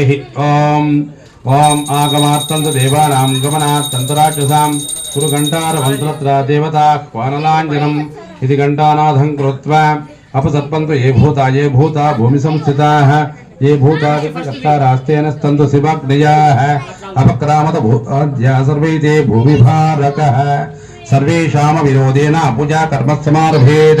ओम ओम ॐ आगमात्तन्तु देवानां गमनात्तन्तराक्षसां कुरु मंत्रत्र देवता क्वानलांजनम इति घण्टानाथं कृत्वा अपसर्पन्तु ये भूता ये भूता भूमि भूमिसंस्थिताः, ये भूता कत्ता भूतादिकर्तारास्तेन स्तन्तु शिवाग्नयाः। अपक्रामत भूताद्या सर्वे ते भूमिभारकः सर्वेषामविरोधेन पूजा कर्मसमारभेत्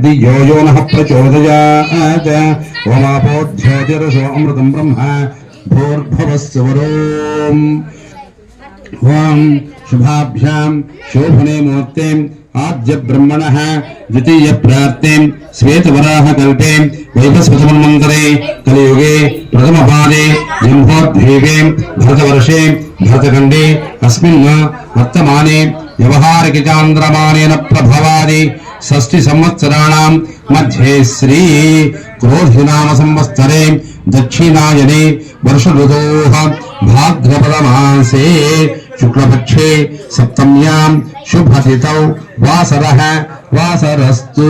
दिजो यो नः प्रचोदयात्। ओमापोऽध्यातिरसो अमृतं ब्रह्म। भूर्भवस्वरोम् ॐ शुभाभ्याम् शोभने मोत्तेम् आद्य ब्रह्मणः मूर्तिम् आद्यब्रह्मणः द्वितीयप्रार्तिं श्वेतवराहकल्पे वैभस्पतमन्वन्तरे कलियुगे प्रथमपादे जम्भोद्वीपे भरतवर्षे भरतखण्डे। अस्मिन् वर्तमाने। व्यवहारिकचान्द्रमानेन प्रभवादि। కల్పే వైవస్వతమన్వంతరే కలియుగే ప్రథమ పాదే జంభోద్వీపే భరతవర్షే భరతఖండే అస్మిన్ వర్తమానే వ్యవహారిక చాంద్రమానేన ప్రభవాది షష్ఠి సంవత్సరాణం మధ్యే శ్రీ క్రోధినామ సంవత్సరే దక్షిణాయనే వర్ష ఋతో భాద్రపద మాసే శుక్లపక్షే సప్తమ్యాం శుభతిథౌ వాసరః వాసరస్తు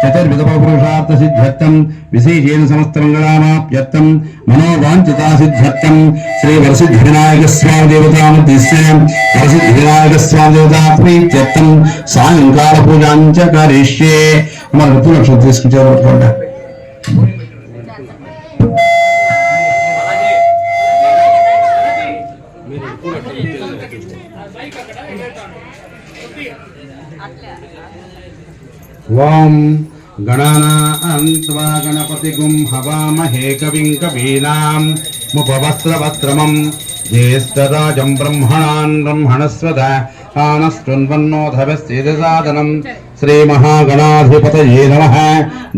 చతుర్విధపురుషార్థ సిద్ధ్యర్థం విశేషేణ సమస్తమంగళామాప్యర్థం మనోవాంఛితా సిద్ధ్యర్థం శ్రీ వరసిద్ధి వినాయక స్వామి దేవతామూర్తి వరసిద్ధి వినాయక స్వామి దేవతాత్మీత్యర్థం సాయంకాల పూజాంచ మన ఋతు లక్షలు తీసుకుంటే One. గణానాన్త్వా గణపతిగుం హవామహే కవిం కవీనాం ముపవస్త్రవస్త్రమం జ్యేష్ఠరాజం బ్రహ్మణాన్ బ్రహ్మణస్వద ఆనస్టున్వన్నోధవస్థితసాదనం శ్రీమహాగణాధిపతయే నమ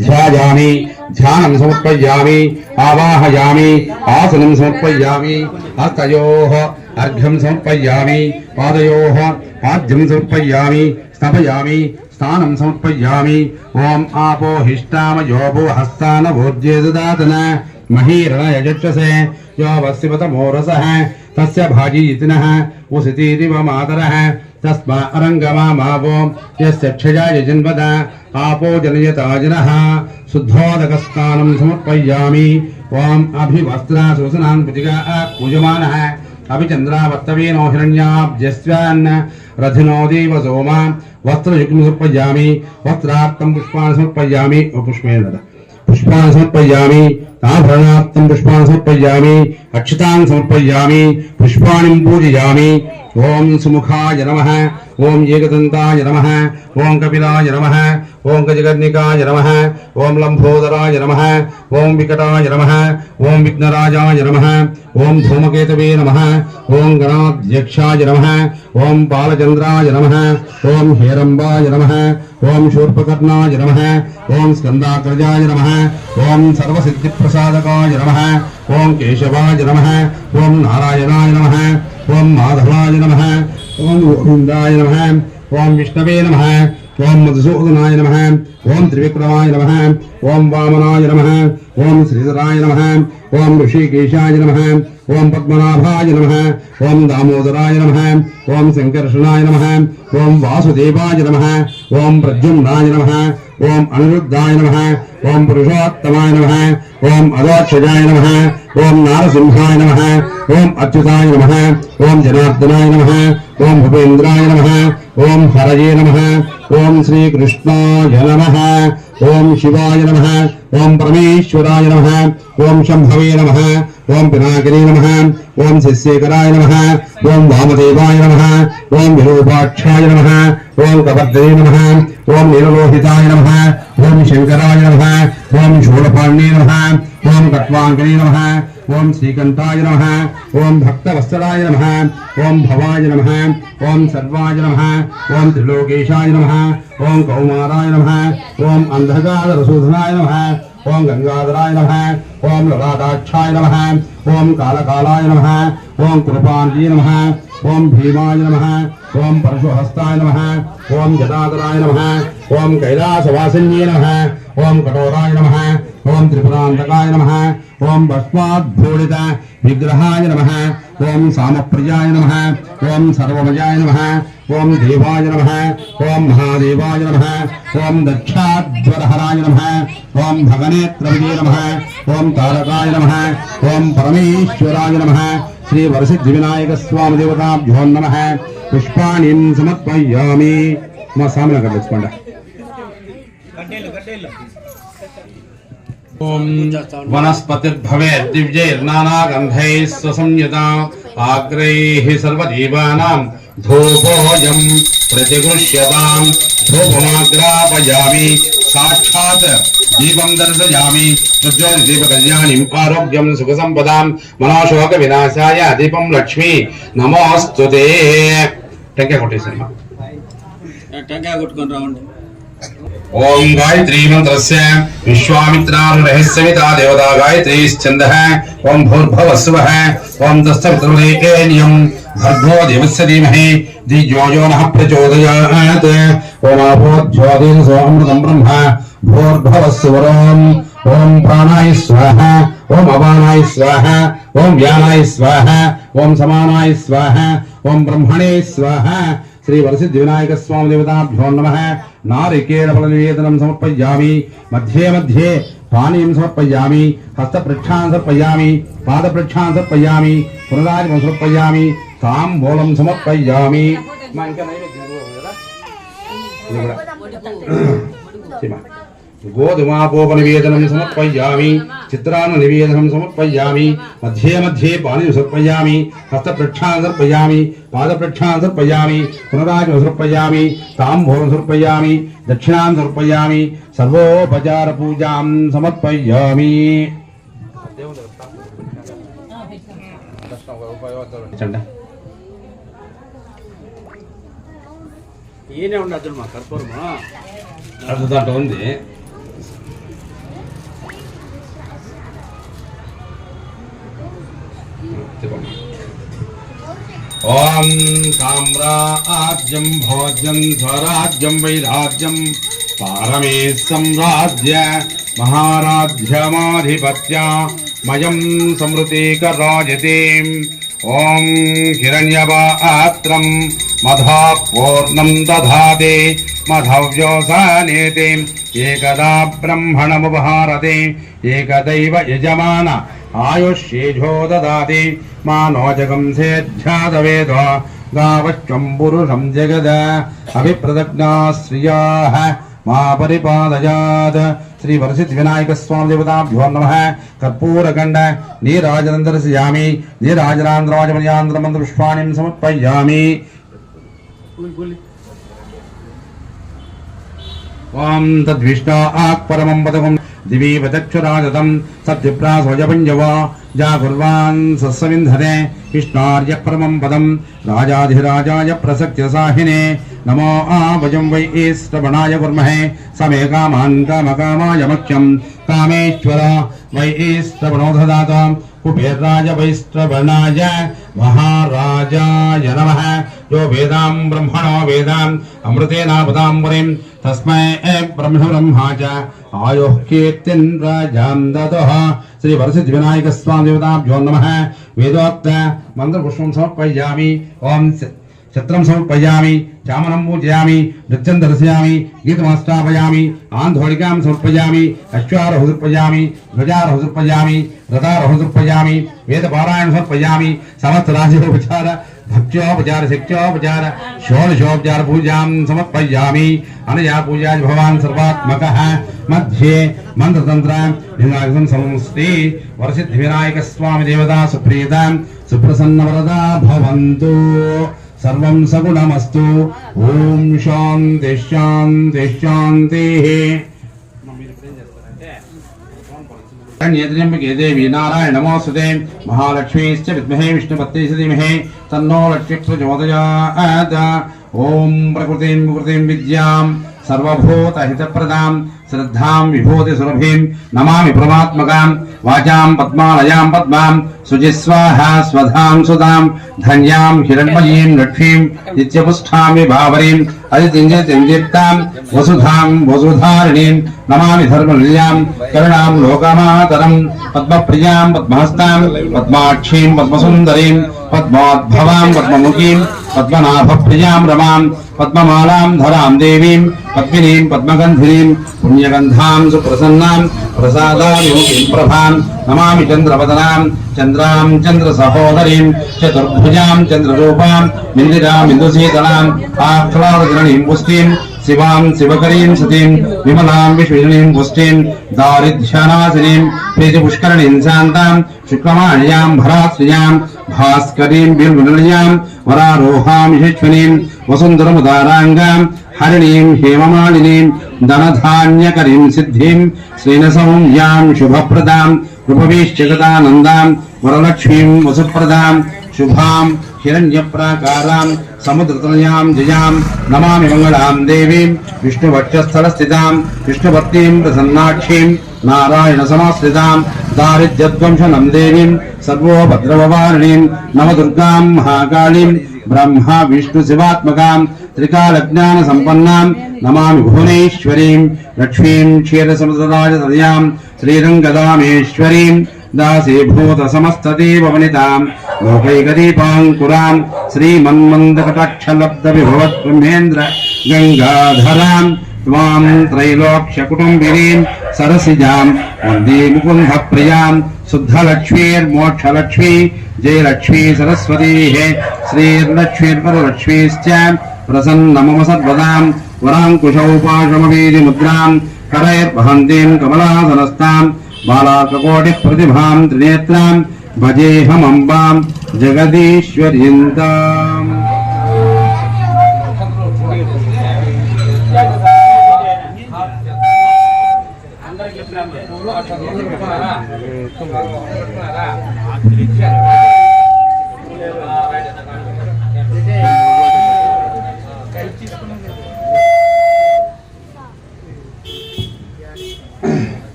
ధ్యాయామి ధ్యానం సమర్పయామి ఆవాహయామి ఆసనం సమర్పయామి హస్తయోః అర్ఘ్యం సమర్పయామి పాదయోః పాద్యం సమర్పయామి స్థాపయామి స్థానం स्थानं समर्पयामि ओम आपो हिष्टामयोभो हस्तानभूर्जे महीरण महीरणयजक्षसे यो वस्यवतमोरसः तस्य भाजी भाजीतिनः उसितीरिव मातरः तस्मा अरंगमा मावो यस्य क्षया यजन्वद आपो जनयताजिनः शुद्धोदकस्नानं समर्पयामि ॐ अभिवस्त्राशोसनान् प्रतिगा पूजमानः अभिचन्द्रावत्तवीनो हिरण्याब्जस्वान् रथिनोदीव सोम वस्त्रयुग्म समर्पयामि, वस्त्रार्थं पुष्पा समर्पयामि पुष्पेण पुष्पा समर्पयामि आभरणार्थं पुष्पा समर्पयामि अक्षतान् समर्पयामि, पुष्पाणि पूजयामि పుష్పాన్ని సమర్పయామి అక్షతాన్ని సమర్పయామి పుష్పాణి పూజయామి ఓం సుముఖాయ నమ ఓం ఏకదంతాయ నమ ఓం కపిలాయ నమ ఓం గజగర్ణికాయ నమ ఓం లంబోదరాయ నమ ఓం వికటాయ నమ ఓం విఘ్నరాజాయ నమ ఓం ధూమకేతవే నమ ఓం గణాధ్యక్షాయ నమ ఓం బాలచంద్రాయ నమ ఓం హేరంబాయ నమ ఓం శూర్పకర్ణాయ నమ ఓం స్కందాగ్రజాయ నమ ఓం సర్వసిద్ధిప్రసాదకాయ నమ ఓం కేశవాయ నమ ఓం నారాయణాయ నమ ఓం మాధవాయ నమ ఓం గోవిందాయ నమ ఓం విష్ణవే నమ ఓం మధుసూదనాయ నమ ఓం త్రివిక్రమాయ నమ ఓం వామనాయ నమ ఓం శ్రీధరాయ నమ ఓం ఋషికేశాయ నమ ఓం పద్మనాభాయ నమ ఓం దామోదరాయ నమ ఓం శంకర్షణాయ నమ ఓం వాసుదేవాయ నమ ఓం ప్రద్యుమ్నాయ నమ ओम अनिरुद्धाय नमः, ओम पुरुषोत्तमाय नमः, ओम अदोक्षजाय नमः, ओम नारसिंहाय नमः, ओम अच्युताय नमः, ओम जनार्दनाय नमः, ओम भूपेन्द्राय नमः, ओम हरये नमः, ओम श्रीकृष्णाय नमः। ఓం శివాయ నమ ఓం పరమేశ్వరాయ నమ ఓం శంభవే నమ ఓం పినాకినే నమ ఓం శశేఖరాయ నమ ఓం వామదేవాయ నమ ఓం విరూపాక్షాయ నమ ఓం కవర్ధనే నమ ఓం నీలలోహితాయ నమ ఓం శంకరాయ నమ ఓం షోడపాణ్యే నమ ఓం కట్వాంకనే నమ ओम श्रीकंठाय नम ओम भक्त वस्त्राय नम ओम भवाय नम ओम सर्वाय नम ओम त्रिलोकेशाय नम ओम कौमाराय नम ओम अंधकार रसूधनाय नम ओम गंगाधराय नम ओम ललाटाक्षाय नम ओम कालकालाय नम ओम कृपाजी नम ओम भीमाय नम ओम परशुहस्ताय नम ओम जटाधराय नम ओम कैलासवासिन्ये नम ओम कठोराय नम ओम त्रिपुरांधकाय नम ఓం భస్మాద్భూడిత విగ్రహాయ నమ ఓం సామప్రియాయ నమ ఓం సర్వమయాయ నమ ఓం దేవాయ నమ ఓం మహాదేవాయ నమ ఓం దక్షాధ్వరహరాయ నమ ఓం భగనేత్రవిజయ నమ ఓం తారకాయ నమ ఓం పరమేశ్వరాయ నమ శ్రీ వరసిద్ధి వినాయక స్వామి దేవతాభ్యో నమ పుష్పాణి సమర్పయామి. మా స్వామిని అక్కడ తెచ్చుకోండి वनस्पतिर्भवेत् दिव्यैर्नानागन्धैः स्वसंयुताम् आग्रैः सर्वजीवानाम् धूपोऽयम् प्रतिगृह्यताम् धूपमाग्रापयामि साक्षात् दीपम् दर्शयामि। प्रज्वलदीपकल्याणीम् आरोग्यम् सुखसम्पदाम् मनोशोकविनाशाय दीपम् लक्ष्मी। नमोऽस्तु ते। कोटेशन कोटेश्वरः टङ्क्या कोट्कोण्ड्रावण्डि ओम गायत्री मंत्र विश्वामित्रहस्यता देवता गायत्री छंद है ओम भूर्भव स्व है ओम दस्तम भर्गो देवस्य धीमहि। धिज्योजो नः प्रचोदयात् ओम आपोज्योतिर् सोमृतं ब्रह्म। भूर्भव स्वरम् ओम प्राणाय स्वाह। ओम अपानाय स्वाह। ओम व्यानाय स्वाह। ओम समानाय स्वाह। ओम ब्रह्मणे स्वाह। బ్రహ్మణే స్వాహ శ్రీ వరసిద్ధి వినాయక స్వామి దేవతాభ్యో నమ నారికేళ ఫల నివేదనం సమర్పయామి మధ్యే మధ్యే పానీయం సమర్పయామి హస్త ప్రక్షాన్ సమర్పయామి పాద ప్రక్షాన్ సమర్పయామి పునరాజం సమర్పయామి తాంబూలం సమర్పయామి మా ఇంకా నైవేద్యం కూడా ఉంది కదా? ఇది కూడా. సీమ. గోధుమాపోప నివేదనం సమర్పయామి చిత్రాన్న నివేదనం సమర్పయామి మధ్యే మధ్యే పాని సమర్పయామి హస్త ప్రక్షాళన సమర్పయామి పాద ప్రక్షాళన సమర్పయామి పునరాజం సమర్పయామి తాంబూలం సమర్పయామి దక్షిణాం సమర్పయామి సర్వోపచార పూజాం సమర్పయామి. ఈయనే ఉండదు మా కర్పూరమా దాంట్లో ఉంది शिवम् ॐ साम्राज्यं, भोज्यं, स्वराज्यं, वैराज्यं पारमे सम्राज्य महाराध्यमाधिपत्या मयं समृतीकराजते ॐ हिरण्यपात्रं मधापूर्णं दधाते, मधव्योसानेते, एकदा ब्रह्मणमुपहारते, एकदैव यजमान आयुष्येजो ददाति मानो जगम जगंसेध्यादवेदो गावश्चम्बुरुषं जगद अभिप्रदग्ना श्रियाः मा परिपादयात् श्री वरसिद्ध विनायक स्वामी देवताभ्यो नमः। कर्पूरखण्ड नीराजनन्दरसयामि नीराजनान्द्रवाजमन्यान्द्रमन्त्रपुष्पाणिं समर्पयामि। ॐ तद्विष्णा आक्परमं पदकं दिवी वचक्षुराजतम् सद्विप्रासोजपञ्जवा जाकुर्वान् कृष्णार्य विष्णार्यः परमम् पदम् राजाधिराजाय प्रसक्त्यसाहिने नमो आवजं वै ईश्रवणाय कुर्महे समे कामान् कामकामाय मह्यम् कामेश्वर वै ईश्रवणो ददाताम् कुबेर्राज वैश्रवणाय కామేశ్వర వై శ్రవణో దదాత కుబేరాయ వైశ్రవణాయ మహారాజాయ నమ యో వేదాం బ్రహ్మణో వేదాం అమృతేనాపదాం వరిం తస్మై బ్రహ్మ బ్రహ్మా చ ఆయుః కీర్తిన్ రాజాం छत्रम समर्पयाम चामनम पूजयामी, नृत्यं दर्शयामी गीतमास्तापयामी आंधोलिकां समर्पयामी अश्वारोहदर्पयामी ध्वजारोहदर्पयामी रथारोहदर्पयामी वेदपारायण समर्पयामी समस्तराशिरोपचार भक्त्योपचार शक्त्योपचार षोडशोपचार पूजा समर्पयाम, अनया पूजा भवान् सर्वात्मक। मध्ये मंत्रतंत्र लिंगागम समस्ते वर्षित विनायक स्वामी देवता सुप्रीता सुप्रसन्न वरदा సర్వం సగుణమస్తు. ఓం శాంతి శాంతి శాంతి. కన్యద్రింబికే దేవి నారాయణ నమోస్తుతే మహాలక్ష్మీశ్చ విద్మహే విష్ణుపత్తే సతీమహే తన్నో లక్ష్మీప్రచోదయాత్. ఓం ప్రకృతిం ప్రకృతిం విద్యాం. विद्यां विभूति श्रद्धां विभूतिसुरभिं नमामि परमात्मकां, वाचां पद्मालयां पद्मां सुजिस्वाहा सुधां, धन्यां हिरण्मयीं लक्ष्मीं, नित्यपुष्ठामि भावरीम् वसुधां वसुधारिणीं, नमामि धर्मनिल्यां करुणां लोकमातरं, पद्मप्रियाँ पद्महस्तां, पद्माक्षीं पद्मसुन्दरीं, पद्मोद्भवां पद्ममुखीं पद्मनाभप्रियाँ रमां, पद्ममालां धरां देवीं, पद्मिनीं, पद्मगन्धिनीं, पुण्यगन्धां सुप्रसन्नां प्रसादाभिमुखीं प्रभां, नमामि चन्द्रवदनां, चन्द्रां चन्द्रसहोदरीं, चतुर्भुजां चन्द्ररूपां मिन्दिरामिन्दुशीतलाम् आह्लादजननीं पुष्टिं, शिवां शिवकरीं सतीं, विमलां विश्वजनीं पुष्टिं, दारिद्र्यनाशिनीं, प्रीतिपुष्करणीं शान्तां, शुक्लमाण्यां भराश्रियाँ భాస్కరీం బిర్మృణయాం వరారోహామిషేశ్వరీం వసుంధరముదారాంగాం హరిణీం హేమమాలినీం ధనధాన్యకరీం సిద్ధిం శ్రీనసౌమ్యాం శుభప్రదాం ఉపవేశ్యగతానందాం వరలక్ష్మీం వసుప్రదాం శుభాం హిరణ్యప్రాకారాం समुद्रतनयां जयां नमामि मङ्गलां देवीं विष्णुवक्षस्थलस्थितां विष्णुभक्तिं प्रसन्नाक्षीं नारायणसमाश्रितां दारिद्र्यध्वंसनं देवीं सर्वोभद्रववारिणीं नवदुर्गां महाकालीं ब्रह्मा विष्णुशिवात्मकां त्रिकालज्ञानसम्पन्नां नमामि भुवनेश्वरीं लक्ष्मीं क्षीरसमुद्रराजतनयां श्रीरङ्गदामेश्वरीं दासीभूतसमस्तदेववनितां लोकैकदीपाङ्कुरां श्रीमन्मन्दकटाक्षलब्धविभवद्ब्रह्मेन्द्र गङ्गाधरां त्वां त्रैलोक्यकुटुम्बिनीं सरसिजां वंदे मुकुन्दप्रियाँ शुद्धलक्ष्मीर्मोक्षलक्ष्मी जयलक्ष्मी सरस्वतीः श्रीर्लक्ष्मीर्वरलक्ष्मीश्च प्रसन्न मम सद्वदां वराङ्कुशौपाशमवीदिमुद्रां करैर्वहन्तीं कमलासनस्तां बालाककोटिप्रतिभां त्रिनेत्रां भजेऽहमम्बां जगदीश्वर्यन्ताम्।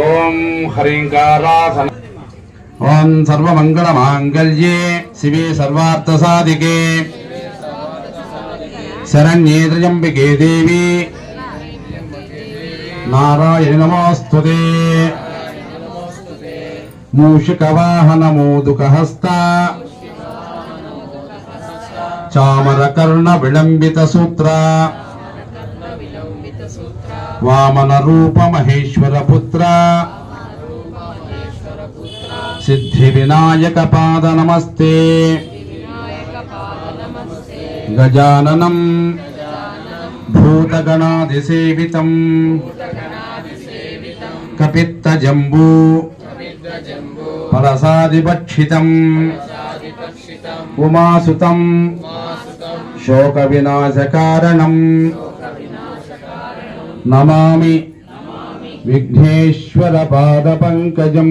ओम हरिंगाराधना ఓం సర్వమంగళమాంగళ్యే. శివే సర్వార్థసాధికే. శరణ్యే త్రయంబికే దేవి. నారాయణ నమోస్తుతే. మూషికవాహన మోదుకహస్త చామరకర్ణ విళంబిత సూత్ర వామన రూప మహేశ్వర పుత్ర శ్రీ వినాయక పాద నమస్తే గజాననం భూతగణాదిసేవితం కపిత్తజంబూ పరసాదిభక్షితం ఉమాసుతం శోక వినాశకారణం నమామి విఘ్నేశ్వర పాద పంకజం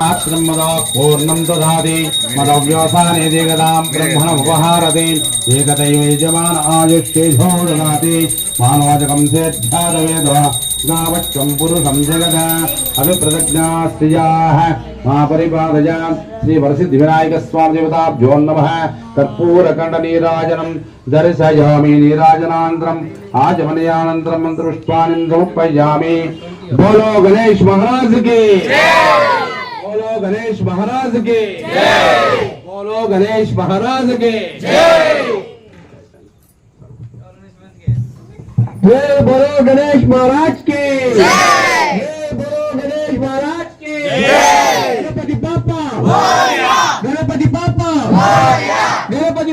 आश्रमदा पूर्णं दधाति मदव्यवसाने देगदां ब्रह्मणमुपहारति एकदैव यजमान गावच्चं पुरुषं स्त्रियाः श्रीवरसिद्धिविनायकस्वामिदेवताभ्यो नमः कर्पूरकण्डनीराजनं दर्शयामि नीराजनान्तरम् बोलो गणेश महाराज की। बोलो गणेश महाराज की बोलो गणेश महाराज की जय बोलो गणेश महाराज की जय बोलो गणेश महाराज की गणपति बापा गणपति बापा गणपति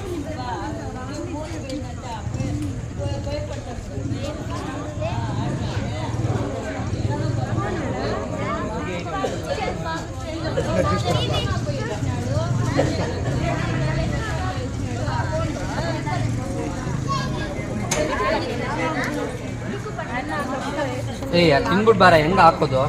ಏಯ್ ತಿನ್ಬಿಟ್ಟು ಬಾರ ಹೆಂಗ ಹಾಕೋದು?